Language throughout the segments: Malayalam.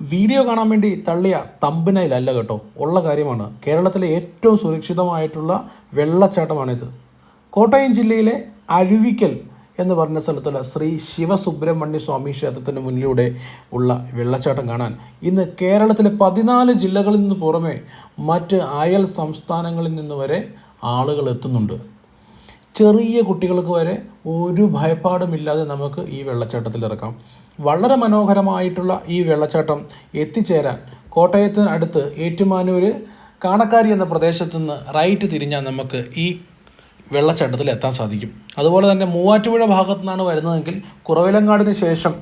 വീഡിയോ കാണാൻ വേണ്ടി തള്ളിയ തമ്പനയിലല്ല കേട്ടോ. ഉള്ള കാര്യമാണ്. കേരളത്തിലെ ഏറ്റവും സുരക്ഷിതമായിട്ടുള്ള വെള്ളച്ചാട്ടമാണിത്. കോട്ടയം ജില്ലയിലെ അരുവിക്കൽ എന്ന് പറഞ്ഞ സ്ഥലത്തുള്ള ശ്രീ ശിവസുബ്രഹ്മണ്യ സ്വാമി ക്ഷേത്രത്തിന് മുന്നിലൂടെ ഉള്ള വെള്ളച്ചാട്ടം കാണാൻ ഇന്ന് കേരളത്തിലെ പതിനാല് ജില്ലകളിൽ നിന്ന് പുറമെ മറ്റ് അയൽ സംസ്ഥാനങ്ങളിൽ നിന്ന് വരെ ആളുകൾ എത്തുന്നുണ്ട്. ചെറിയ കുട്ടികൾക്ക് വരെ ഒരു ഭയപ്പാടുമില്ലാതെ നമുക്ക് ഈ വെള്ളച്ചാട്ടത്തിൽ ഇറക്കാം. വളരെ മനോഹരമായിട്ടുള്ള ഈ വെള്ളച്ചാട്ടം എത്തിച്ചേരാൻ കോട്ടയത്തിന് അടുത്ത് ഏറ്റുമാനൂർ കാണക്കാരി എന്ന പ്രദേശത്തു നിന്ന് റൈറ്റ് തിരിഞ്ഞാൽ നമുക്ക് ഈ വെള്ളച്ചാട്ടത്തിൽ എത്താൻ സാധിക്കും. അതുപോലെ തന്നെ മൂവാറ്റുപുഴ ഭാഗത്തു നിന്നാണ് വരുന്നതെങ്കിൽ കുറവിലങ്ങാടിന് ശേഷം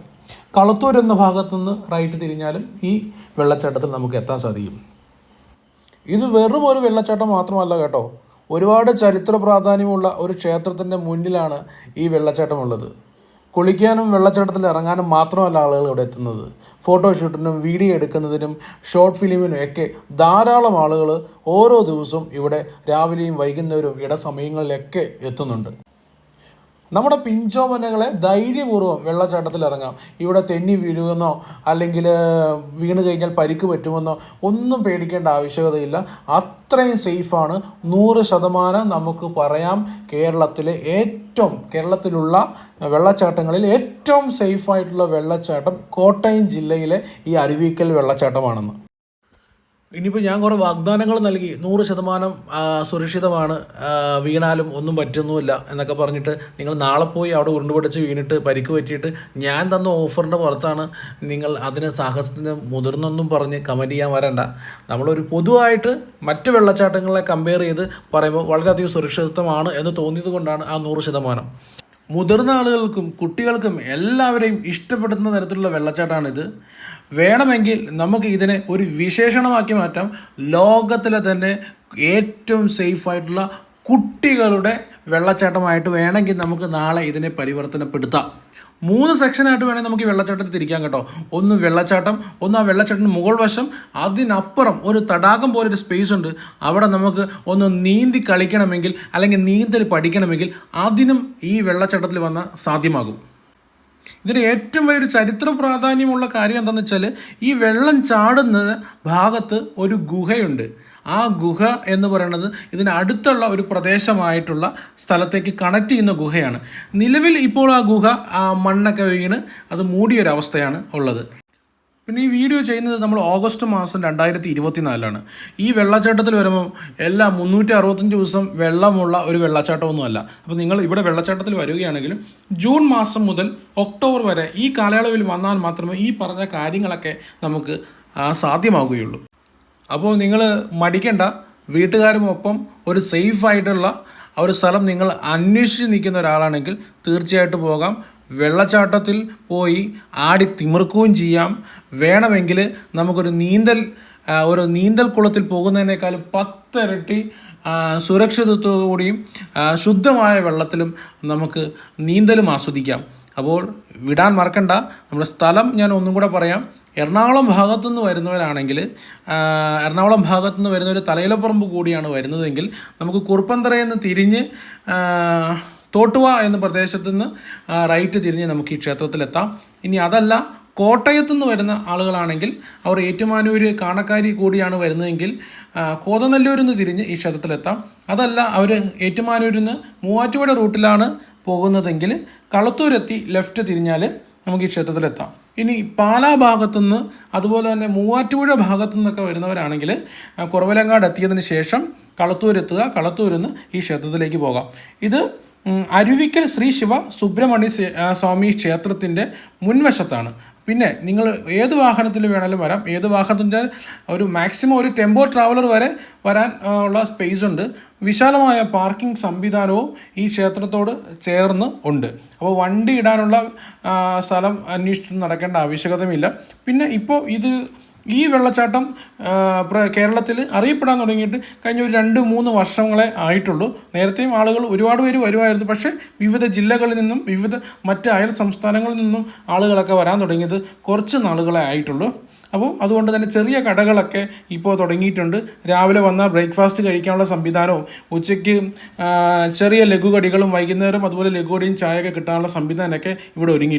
കളത്തൂർ എന്ന ഭാഗത്തു നിന്ന് റൈറ്റ് തിരിഞ്ഞാലും ഈ വെള്ളച്ചാട്ടത്തിൽ നമുക്ക് എത്താൻ സാധിക്കും. ഇത് വെറും ഒരു വെള്ളച്ചാട്ടം മാത്രമല്ല കേട്ടോ. ഒരുപാട് ചരിത്ര പ്രാധാന്യമുള്ള ഒരു ക്ഷേത്രത്തിന്റെ മുന്നിലാണ് ഈ വെള്ളച്ചാട്ടമുള്ളത്. കുളിക്കാനും വെള്ളച്ചാട്ടത്തിൽ ഇറങ്ങാനും മാത്രമല്ല ആളുകൾ ഇവിടെ എത്തുന്നത്. ഫോട്ടോഷൂട്ടിനും വീഡിയോ എടുക്കുന്നതിനും ഷോർട്ട് ഫിലിമിനും ഒക്കെ ധാരാളം ആളുകൾ ഓരോ ദിവസവും ഇവിടെ രാവിലെയും വൈകുന്നേരവും ഇടസമയങ്ങളിലൊക്കെ എത്തുന്നുണ്ട്. നമ്മുടെ പിഞ്ചോമനകളെ ധൈര്യപൂർവം വെള്ളച്ചാട്ടത്തിൽ ഇറങ്ങാം. ഇവിടെ തെന്നി വീഴുമെന്നോ അല്ലെങ്കിൽ വീണ് കഴിഞ്ഞാൽ പരിക്ക് പറ്റുമെന്നോ ഒന്നും പേടിക്കേണ്ട ആവശ്യകതയില്ല. അത്രയും സേഫാണ്. നൂറ് ശതമാനം നമുക്ക് പറയാം കേരളത്തിലെ ഏറ്റവും കേരളത്തിലുള്ള വെള്ളച്ചാട്ടങ്ങളിൽ ഏറ്റവും സേഫായിട്ടുള്ള വെള്ളച്ചാട്ടം കോട്ടയം ജില്ലയിലെ ഈ അരുവിക്കൽ വെള്ളച്ചാട്ടമാണെന്ന്. ഇനിയിപ്പോൾ ഞാൻ കുറേ വാഗ്ദാനങ്ങൾ നൽകി. നൂറ് ശതമാനം സുരക്ഷിതമാണ്. വീണാലും ഒന്നും പറ്റുന്നുമില്ല എന്നൊക്കെ പറഞ്ഞിട്ട് നിങ്ങൾ നാളെ പോയി അവിടെ ഉരുണ്ടുപിടിച്ച് വീണിട്ട് പരിക്ക് പറ്റിയിട്ട് ഞാൻ തന്ന ഓഫറിന്റെ പുറത്താണ് നിങ്ങൾ അതിന് സാഹസത്തിന് മുതിർന്നൊന്നും പറഞ്ഞ് കമന്റ് ചെയ്യാൻ വരണ്ട. നമ്മളൊരു പൊതുവായിട്ട് മറ്റ് വെള്ളച്ചാട്ടങ്ങളെ കമ്പയർ ചെയ്ത് പറയുമ്പോൾ വളരെയധികം സുരക്ഷിതത്വമാണ് എന്ന് തോന്നിയത് കൊണ്ടാണ് ആ നൂറ് ശതമാനം. മുതിർന്ന ആളുകൾക്കും കുട്ടികൾക്കും എല്ലാവരെയും ഇഷ്ടപ്പെടുന്ന തരത്തിലുള്ള വെള്ളച്ചാട്ടമാണിത്. വേണമെങ്കിൽ നമുക്ക് ഇതിനെ ഒരു വിശേഷണമാക്കി മാറ്റാം. ലോകത്തിലെ തന്നെ ഏറ്റവും സേഫായിട്ടുള്ള കുട്ടികളുടെ വെള്ളച്ചാട്ടമായിട്ട് വേണമെങ്കിൽ നമുക്ക് നാളെ ഇതിനെ പരിവർത്തനപ്പെടുത്താം. മൂന്ന് സെക്ഷനായിട്ട് വേണമെങ്കിൽ നമുക്ക് ഈ വെള്ളച്ചാട്ടത്തിൽ തിരിക്കാം കേട്ടോ. ഒന്ന് വെള്ളച്ചാട്ടം ഒന്ന് ആ വെള്ളച്ചാട്ടത്തിന് മുകൾ വശം അതിനപ്പുറം ഒരു തടാകം പോലെ ഒരു സ്പേസ് ഉണ്ട്. അവിടെ നമുക്ക് ഒന്ന് നീന്തി കളിക്കണമെങ്കിൽ അല്ലെങ്കിൽ നീന്തൽ പഠിക്കണമെങ്കിൽ അതിനും ഈ വെള്ളച്ചാട്ടത്തിൽ വന്നാൽ സാധ്യമാകും. ഇതിന് ഏറ്റവും വലിയൊരു ചരിത്ര പ്രാധാന്യമുള്ള കാര്യം എന്താണെന്ന് വെച്ചാൽ ഈ വെള്ളം ചാടുന്ന ഭാഗത്ത് ഒരു ഗുഹയുണ്ട്. ആ ഗുഹ എന്ന് പറയുന്നത് ഇതിനടുത്തുള്ള ഒരു പ്രദേശമായിട്ടുള്ള സ്ഥലത്തേക്ക് കണക്ട് ചെയ്യുന്ന ഗുഹയാണ്. നിലവിൽ ഇപ്പോൾ ആ ഗുഹ ആ മണ്ണൊക്കെ വീണ് അത് മൂടിയൊരവസ്ഥയാണ് ഉള്ളത്. പിന്നെ ഈ വീഡിയോ ചെയ്യുന്നത് നമ്മൾ ഓഗസ്റ്റ് മാസം രണ്ടായിരത്തി ഇരുപത്തിനാലിലാണ് ഈ വെള്ളച്ചാട്ടത്തിൽ വരുമ്പോൾ എല്ലാ മുന്നൂറ്റി അറുപത്തഞ്ച് ദിവസം വെള്ളമുള്ള ഒരു വെള്ളച്ചാട്ടമൊന്നുമല്ല. അപ്പോൾ നിങ്ങൾ ഇവിടെ വെള്ളച്ചാട്ടത്തിൽ വരികയാണെങ്കിലും ജൂൺ മാസം മുതൽ ഒക്ടോബർ വരെ ഈ കാലയളവിൽ വന്നാൽ മാത്രമേ ഈ പറഞ്ഞ കാര്യങ്ങളൊക്കെ നമുക്ക് സാധ്യമാകുകയുള്ളൂ അപ്പോൾ നിങ്ങൾ മടിക്കണ്ട. വീട്ടുകാരുമൊപ്പം ഒരു സേഫ് ആയിട്ടുള്ള ആ ഒരു സ്ഥലം നിങ്ങൾ അന്വേഷിച്ച് നിൽക്കുന്ന ഒരാളാണെങ്കിൽ തീർച്ചയായിട്ടും പോകാം. വെള്ളച്ചാട്ടത്തിൽ പോയി ആടി തിമിർക്കുകയും ചെയ്യാം. വേണമെങ്കിൽ നമുക്കൊരു നീന്തൽ ഒരു നീന്തൽ കുളത്തിൽ പോകുന്നതിനേക്കാളും പത്തിരട്ടി സുരക്ഷിതത്വത്തോടുകൂടിയും ശുദ്ധമായ വെള്ളത്തിലും നമുക്ക് നീന്തലും ആസ്വദിക്കാം. അപ്പോൾ വിടാൻ മറക്കണ്ട. നമ്മുടെ സ്ഥലം ഞാൻ ഒന്നും കൂടെ പറയാം. എറണാകുളം ഭാഗത്തുനിന്ന് വരുന്നവരാണെങ്കിൽ എറണാകുളം ഭാഗത്തുനിന്ന് വരുന്ന ഒരു തലയിലപ്പുറമ്പ് കൂടിയാണ് വരുന്നതെങ്കിൽ നമുക്ക് കുറുപ്പന്തറയിൽ നിന്ന് തിരിഞ്ഞ് തോട്ടുവ എന്ന പ്രദേശത്തു നിന്ന് റൈറ്റ് തിരിഞ്ഞ് നമുക്ക് ഈ ക്ഷേത്രത്തിലെത്താം. ഇനി അതല്ല കോട്ടയത്തു നിന്ന് വരുന്ന ആളുകളാണെങ്കിൽ അവർ ഏറ്റുമാനൂര് കാണക്കാരി കൂടിയാണ് വരുന്നതെങ്കിൽ കോതനല്ലൂരിൽ നിന്ന് തിരിഞ്ഞ് ഈ ക്ഷേത്രത്തിലെത്താം. അതല്ല അവർ ഏറ്റുമാനൂരിൽ നിന്ന് മൂവാറ്റുപുഴ റൂട്ടിലാണ് പോകുന്നതെങ്കിൽ കളത്തൂരെത്തി ലെഫ്റ്റ് തിരിഞ്ഞാൽ നമുക്ക് ഈ ക്ഷേത്രത്തിലെത്താം. ഇനി പാലാ ഭാഗത്തുനിന്ന് അതുപോലെ തന്നെ മൂവാറ്റുപുഴ ഭാഗത്തു നിന്നൊക്കെ വരുന്നവരാണെങ്കിൽ കുറവലങ്ങാട് എത്തിയതിന് ശേഷം കളത്തൂരെത്തുക കളത്തൂരിൽ നിന്ന് ഈ ക്ഷേത്രത്തിലേക്ക് പോകാം. ഇത് അരുവിക്കൽ ശ്രീ ശിവ സുബ്രഹ്മണ്യ സ്വാമി ക്ഷേത്രത്തിന്റെ മുൻവശത്താണ്. പിന്നെ നിങ്ങൾ ഏത് വാഹനത്തിൽ വേണമെങ്കിലും വരാം. ഏത് വാഹനത്തിൽ ഒരു മാക്സിമം ഒരു ടെമ്പോ ട്രാവലർ വരെ വരാൻ ഉള്ള സ്പേസ് ഉണ്ട്. വിശാലമായ പാർക്കിംഗ് സംവിധാനവും ഈ ക്ഷേത്രത്തോട് ചേർന്ന് ഉണ്ട്. അപ്പോൾ വണ്ടി ഇടാനുള്ള സ്ഥലം അന്വേഷിച്ച് നടക്കേണ്ട ആവശ്യകതയുമില്ല. പിന്നെ ഇപ്പോൾ ഇത് ഈ വെള്ളച്ചാട്ടം കേരളത്തിൽ അറിയപ്പെടാൻ തുടങ്ങിയിട്ട് കഴിഞ്ഞ ഒരു രണ്ട് മൂന്ന് വർഷങ്ങളെ ആയിട്ടുള്ളൂ. നേരത്തെയും ആളുകൾ ഒരുപാട് പേര് വരുമായിരുന്നു. പക്ഷേ വിവിധ ജില്ലകളിൽ നിന്നും വിവിധ മറ്റ് അയൽ സംസ്ഥാനങ്ങളിൽ നിന്നും ആളുകളൊക്കെ വരാൻ തുടങ്ങിയത് കുറച്ച് നാളുകളെ ആയിട്ടുള്ളൂ. അപ്പോൾ അതുകൊണ്ട് തന്നെ ചെറിയ കടകളൊക്കെ ഇപ്പോൾ തുടങ്ങിയിട്ടുണ്ട്. രാവിലെ വന്നാൽ ബ്രേക്ക്ഫാസ്റ്റ് കഴിക്കാനുള്ള സംവിധാനവും ഉച്ചയ്ക്ക് ചെറിയ ലഘുകടികളും വൈകുന്നേരം അതുപോലെ ലഘുകടിയും ചായയൊക്കെ കിട്ടാനുള്ള സംവിധാനമൊക്കെ ഇവിടെ ഒരുങ്ങി